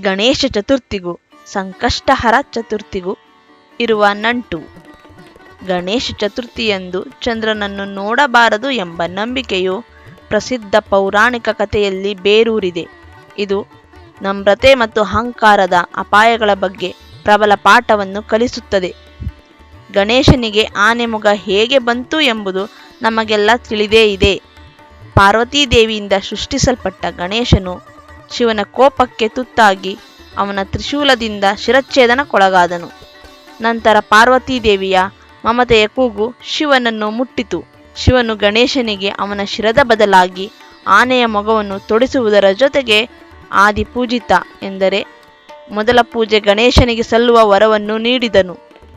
ಗಣೇಶ ಚತುರ್ಥಿಗೂ, ಸಂಕಷ್ಟಹರ ಚತುರ್ಥಿಗೂ ಇರುವ ನಂಟು. ಗಣೇಶ ಚತುರ್ಥಿಯಂದು ಚಂದ್ರನನ್ನು ನೋಡಬಾರದು ಎಂಬ ನಂಬಿಕೆಯು ಪ್ರಸಿದ್ಧ ಪೌರಾಣಿಕ ಕಥೆಯಲ್ಲಿ ಬೇರೂರಿದೆ. ಇದು ನಮ್ರತೆ ಮತ್ತು ಅಹಂಕಾರದ ಅಪಾಯಗಳ ಬಗ್ಗೆ ಪ್ರಬಲ ಪಾಠವನ್ನು ಕಲಿಸುತ್ತದೆ. ಗಣೇಶನಿಗೆ ಆನೆ ಮುಗ ಹೇಗೆ ಬಂತು ಎಂಬುದು ನಮಗೆಲ್ಲ ತಿಳಿದೇ ಇದೆ. ಪಾರ್ವತೀದೇವಿಯಿಂದ ಸೃಷ್ಟಿಸಲ್ಪಟ್ಟ ಗಣೇಶನು ಶಿವನ ಕೋಪಕ್ಕೆ ತುತ್ತಾಗಿ ಅವನ ತ್ರಿಶೂಲದಿಂದ ಶಿರಚ್ಛೇದನಕ್ಕೊಳಗಾದನು. ನಂತರ ಪಾರ್ವತೀದೇವಿಯ ಮಮತೆಯ ಕೂಗು ಶಿವನನ್ನು ಮುಟ್ಟಿತು. ಶಿವನು ಗಣೇಶನಿಗೆ ಅವನ ಶಿರದ ಬದಲಾಗಿ ಆನೆಯ ಮೊಗವನ್ನು ತೊಡಿಸುವುದರ ಜೊತೆಗೆ ಆದಿಪೂಜಿತ ಎಂದರೆ ಮೊದಲ ಪೂಜೆ ಗಣೇಶನಿಗೆ ಸಲ್ಲುವ ವರವನ್ನು ನೀಡಿದನು.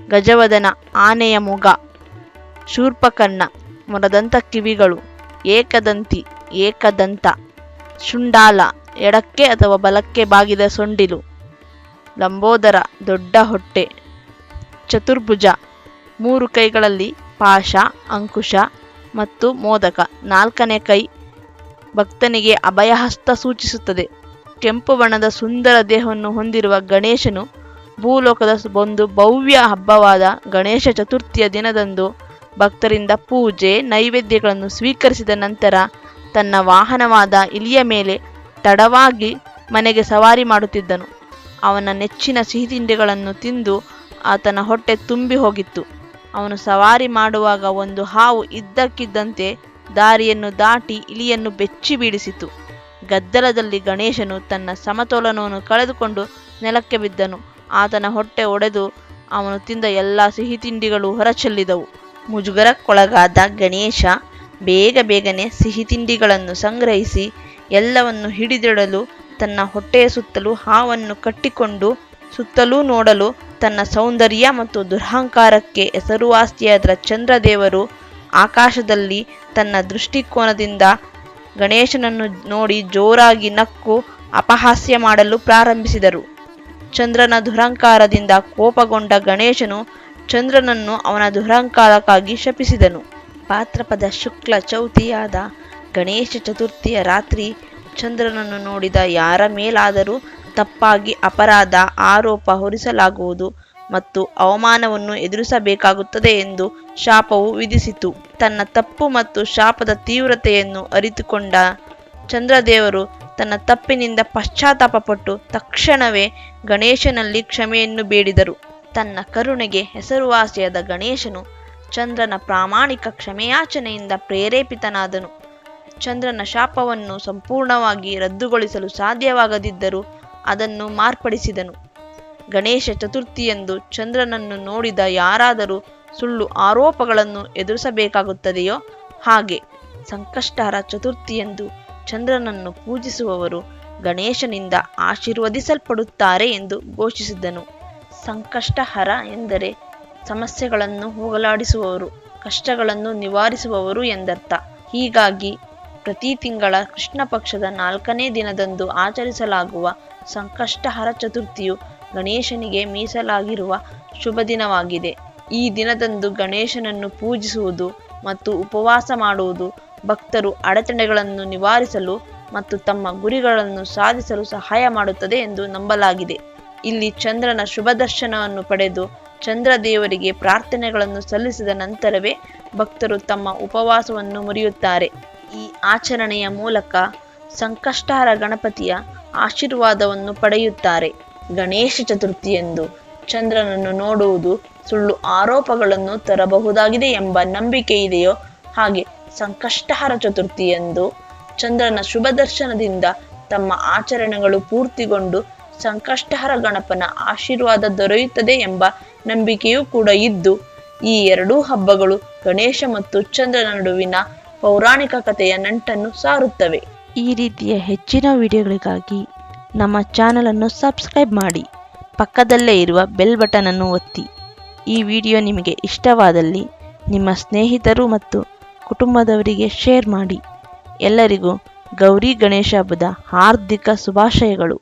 ಗಜವದನ ಆನೆಯ ಮೊಗ, ಶೂರ್ಪಕರ್ಣ, ಮರದಂತ ಕಿವಿಗಳು, ಏಕದಂತಿ, ಏಕದಂತ, ಶುಂಡಾಲ ಎಡಕ್ಕೆ ಅಥವಾ ಬಲಕ್ಕೆ ಬಾಗಿದ ಸೊಂಡಿಲು. ಲಂಬೋದರ, ದೊಡ್ಡ ಹೊಟ್ಟೆ. ಚತುರ್ಭುಜ, ಮೂರು ಕೈಗಳಲ್ಲಿ ಪಾಶ, ಅಂಕುಶ ಮತ್ತು ಮೋದಕ. ನಾಲ್ಕನೇ ಕೈ ಭಕ್ತನಿಗೆ ಅಭಯಹಸ್ತ ಸೂಚಿಸುತ್ತದೆ. ಕೆಂಪು ಬಣ್ಣದ ಸುಂದರ ದೇಹವನ್ನು ಹೊಂದಿರುವ ಗಣೇಶನು ಭೂಲೋಕದ ಒಂದು ಭವ್ಯ ಹಬ್ಬವಾದ ಗಣೇಶ ಚತುರ್ಥಿಯ ದಿನದಂದು ಭಕ್ತರಿಂದ ಪೂಜೆ, ನೈವೇದ್ಯಗಳನ್ನು ಸ್ವೀಕರಿಸಿದ ನಂತರ ತನ್ನ ವಾಹನವಾದ ಇಲಿಯ ಮೇಲೆ ತಡವಾಗಿ ಮನೆಗೆ ಸವಾರಿ ಮಾಡುತ್ತಿದ್ದನು. ಅವನ ನೆಚ್ಚಿನ ಸಿಹಿ ತಿಂಡಿಗಳನ್ನು ತಿಂದು ಆತನ ಹೊಟ್ಟೆ ತುಂಬಿ ಹೋಗಿತ್ತು. ಅವನು ಸವಾರಿ ಮಾಡುವಾಗ ಒಂದು ಹಾವು ಇದ್ದಕ್ಕಿದ್ದಂತೆ ದಾರಿಯನ್ನು ದಾಟಿ ಇಲಿಯನ್ನು ಬೆಚ್ಚಿ ಬೀಳಿಸಿತು. ಗದ್ದಲದಲ್ಲಿ ಗಣೇಶನು ತನ್ನ ಸಮತೋಲನವನ್ನು ಕಳೆದುಕೊಂಡು ನೆಲಕ್ಕೆ ಬಿದ್ದನು. ಆತನ ಹೊಟ್ಟೆ ಒಡೆದು ಅವನು ತಿಂದ ಎಲ್ಲ ಸಿಹಿ ತಿಂಡಿಗಳು ಹೊರಚೆಲ್ಲಿದವು. ಮುಜುಗರಕ್ಕೊಳಗಾದ ಗಣೇಶ ಬೇಗ ಬೇಗನೆ ಸಿಹಿ ತಿಂಡಿಗಳನ್ನು ಸಂಗ್ರಹಿಸಿ ಎಲ್ಲವನ್ನು ಹಿಡಿದಿಡಲು, ತನ್ನ ಹೊಟ್ಟೆಯ ಸುತ್ತಲೂ ಹಾವನ್ನು ಕಟ್ಟಿಕೊಂಡು ಸುತ್ತಲೂ ನೋಡಲು ತನ್ನ ಸೌಂದರ್ಯ ಮತ್ತು ದುರಹಂಕಾರಕ್ಕೆ ಹೆಸರುವಾಸಿಯಾದ ಚಂದ್ರದೇವರು ಆಕಾಶದಲ್ಲಿ ತನ್ನ ದೃಷ್ಟಿಕೋನದಿಂದ ಗಣೇಶನನ್ನು ನೋಡಿ ಜೋರಾಗಿ ನಕ್ಕು ಅಪಹಾಸ್ಯ ಮಾಡಲು ಪ್ರಾರಂಭಿಸಿದರು. ಚಂದ್ರನ ದುರಹಂಕಾರದಿಂದ ಕೋಪಗೊಂಡ ಗಣೇಶನು ಚಂದ್ರನನ್ನು ಅವನ ದುರಹಂಕಾರಕ್ಕಾಗಿ ಶಪಿಸಿದನು. ಭಾದ್ರಪದ ಶುಕ್ಲ ಚೌತಿಯಾದ ಗಣೇಶ ಚತುರ್ಥಿಯ ರಾತ್ರಿ ಚಂದ್ರನನ್ನು ನೋಡಿದ ಯಾರ ಮೇಲಾದರೂ ತಪ್ಪಾಗಿ ಅಪರಾಧ ಆರೋಪ ಹೊರಿಸಲಾಗುವುದು ಮತ್ತು ಅವಮಾನವನ್ನು ಎದುರಿಸಬೇಕಾಗುತ್ತದೆ ಎಂದು ಶಾಪವು ವಿಧಿಸಿತು. ತನ್ನ ತಪ್ಪು ಮತ್ತು ಶಾಪದ ತೀವ್ರತೆಯನ್ನು ಅರಿತುಕೊಂಡ ಚಂದ್ರದೇವರು ತನ್ನ ತಪ್ಪಿನಿಂದ ಪಶ್ಚಾತ್ತಾಪಪಟ್ಟು ತಕ್ಷಣವೇ ಗಣೇಶನಲ್ಲಿ ಕ್ಷಮೆಯನ್ನು ಬೇಡಿದರು. ತನ್ನ ಕರುಣೆಗೆ ಹೆಸರುವಾಸಿಯಾದ ಗಣೇಶನು ಚಂದ್ರನ ಪ್ರಾಮಾಣಿಕ ಕ್ಷಮೆಯಾಚನೆಯಿಂದ ಪ್ರೇರೇಪಿತನಾದನು. ಚಂದ್ರನ ಶಾಪವನ್ನು ಸಂಪೂರ್ಣವಾಗಿ ರದ್ದುಗೊಳಿಸಲು ಸಾಧ್ಯವಾಗದಿದ್ದರೂ ಅದನ್ನು ಮಾರ್ಪಡಿಸಿದನು. ಗಣೇಶ ಚತುರ್ಥಿಯಂದು ಚಂದ್ರನನ್ನು ನೋಡಿದ ಯಾರಾದರೂ ಸುಳ್ಳು ಆರೋಪಗಳನ್ನು ಎದುರಿಸಬೇಕಾಗುತ್ತದೆಯೋ? ಹಾಗೆ. ಸಂಕಷ್ಟಹರ ಚತುರ್ಥಿಯಂದು ಚಂದ್ರನನ್ನು ಪೂಜಿಸುವವರು ಗಣೇಶನಿಂದ ಆಶೀರ್ವದಿಸಲ್ಪಡುತ್ತಾರೆ ಎಂದು ಘೋಷಿಸಿದನು ಸಂಕಷ್ಟಹರ ಎಂದರೆ ಸಮಸ್ಯೆಗಳನ್ನು ಹೋಗಲಾಡಿಸುವವರು, ಕಷ್ಟಗಳನ್ನು ನಿವಾರಿಸುವವರು ಎಂದರ್ಥ. ಹೀಗಾಗಿ ಪ್ರತಿ ತಿಂಗಳ ಕೃಷ್ಣ ಪಕ್ಷದ ನಾಲ್ಕನೇ ದಿನದಂದು ಆಚರಿಸಲಾಗುವ ಸಂಕಷ್ಟಹರ ಚತುರ್ಥಿಯು ಗಣೇಶನಿಗೆ ಮೀಸಲಾಗಿರುವ ಶುಭ ದಿನವಾಗಿದೆ. ಈ ದಿನದಂದು ಗಣೇಶನನ್ನು ಪೂಜಿಸುವುದು ಮತ್ತು ಉಪವಾಸ ಮಾಡುವುದು ಭಕ್ತರು ಅಡಚಣೆಗಳನ್ನು ನಿವಾರಿಸಲು ಮತ್ತು ತಮ್ಮ ಗುರಿಗಳನ್ನು ಸಾಧಿಸಲು ಸಹಾಯ ಮಾಡುತ್ತದೆ ಎಂದು ನಂಬಲಾಗಿದೆ. ಇಲ್ಲಿ ಚಂದ್ರನ ಶುಭ ದರ್ಶನವನ್ನು ಪಡೆದು ಚಂದ್ರದೇವರಿಗೆ ಪ್ರಾರ್ಥನೆಗಳನ್ನು ಸಲ್ಲಿಸಿದ ನಂತರವೇ ಭಕ್ತರು ತಮ್ಮ ಉಪವಾಸವನ್ನು ಮುರಿಯುತ್ತಾರೆ. ಈ ಆಚರಣೆಯ ಮೂಲಕ ಸಂಕಷ್ಟಹರ ಗಣಪತಿಯ ಆಶೀರ್ವಾದವನ್ನು ಪಡೆಯುತ್ತಾರೆ. ಗಣೇಶ ಚತುರ್ಥಿಯಂದು ಚಂದ್ರನನ್ನು ನೋಡುವುದು ಸುಳ್ಳು ಆರೋಪಗಳನ್ನು ತರಬಹುದಾಗಿದೆ ಎಂಬ ನಂಬಿಕೆ ಇದೆಯೋ ಹಾಗೆ ಸಂಕಷ್ಟಹರ ಚತುರ್ಥಿಯಂದು ಚಂದ್ರನ ಶುಭ ದರ್ಶನದಿಂದ ತಮ್ಮ ಆಚರಣೆಗಳು ಪೂರ್ತಿಗೊಂಡು ಸಂಕಷ್ಟಹರ ಗಣಪನ ಆಶೀರ್ವಾದ ದೊರೆಯುತ್ತದೆ ಎಂಬ ನಂಬಿಕೆಯೂ ಕೂಡ ಇದ್ದು, ಈ ಎರಡೂ ಹಬ್ಬಗಳು ಗಣೇಶ ಮತ್ತು ಚಂದ್ರನ ನಡುವಿನ ಪೌರಾಣಿಕ ಕಥೆಯ ನಂಟನ್ನು ಸಾರುತ್ತವೆ. ಈ ರೀತಿಯ ಹೆಚ್ಚಿನ ವಿಡಿಯೋಗಳಿಗಾಗಿ ನಮ್ಮ ಚಾನಲನ್ನು ಸಬ್ಸ್ಕ್ರೈಬ್ ಮಾಡಿ, ಪಕ್ಕದಲ್ಲೇ ಇರುವ ಬೆಲ್ ಬಟನ್ ಅನ್ನು ಒತ್ತಿ. ಈ ವಿಡಿಯೋ ನಿಮಗೆ ಇಷ್ಟವಾದಲ್ಲಿ ನಿಮ್ಮ ಸ್ನೇಹಿತರು ಮತ್ತು ಕುಟುಂಬದವರಿಗೆ ಶೇರ್ ಮಾಡಿ. ಎಲ್ಲರಿಗೂ ಗೌರಿ ಗಣೇಶ ಹಬ್ಬದ ಹಾರ್ದಿಕ ಶುಭಾಶಯಗಳು.